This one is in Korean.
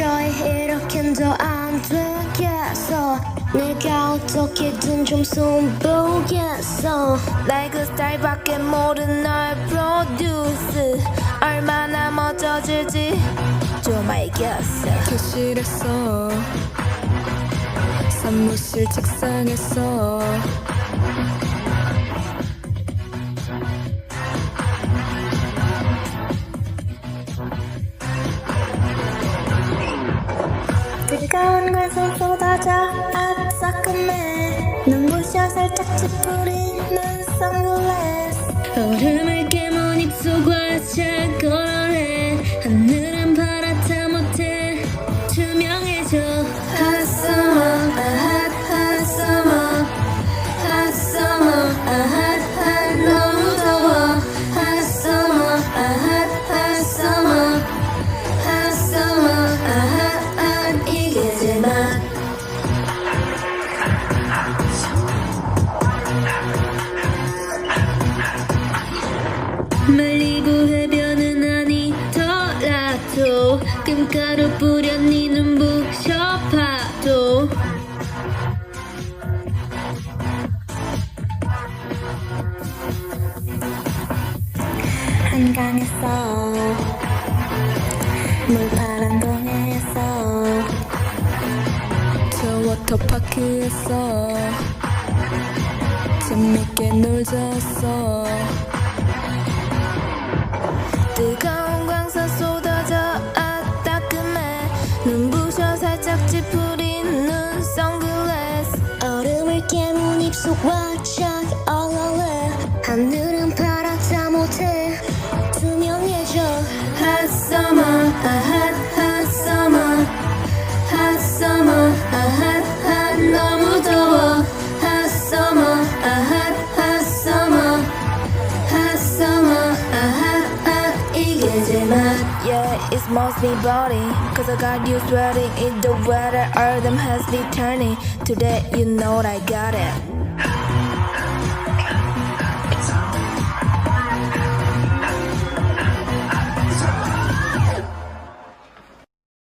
이렇게는 더안 되겠어. 내가 어떻게든 좀 손보겠어. 나의 그 스타일밖에 모르는 널 프로듀스 얼마나 멋져질지 좀 알겠어. 교실에서 사무실 책상에서 뜨거운 걸손 쏟아져 앞서금에 눈부셔 살짝 찌푸리는 선글라스. 얼음을 깨문 입술과 차걸어 끔가루 뿌려 네 눈부셔봐도. 한강에서 물파란 동해에서 저 워터파크에서 재밌게 놀자서 뜨거운 속과 착 얼얼해 하늘은 파랗다 못해 투명해져 Hot summer, a hot hot summer Hot summer, a hot hot 너무 더워 Hot summer, a hot hot summer Hot summer, a hot hot 이게 제맛 Yeah, it's mostly body Cause I got you sweating in the weather Autumn has been turning Today you know I got it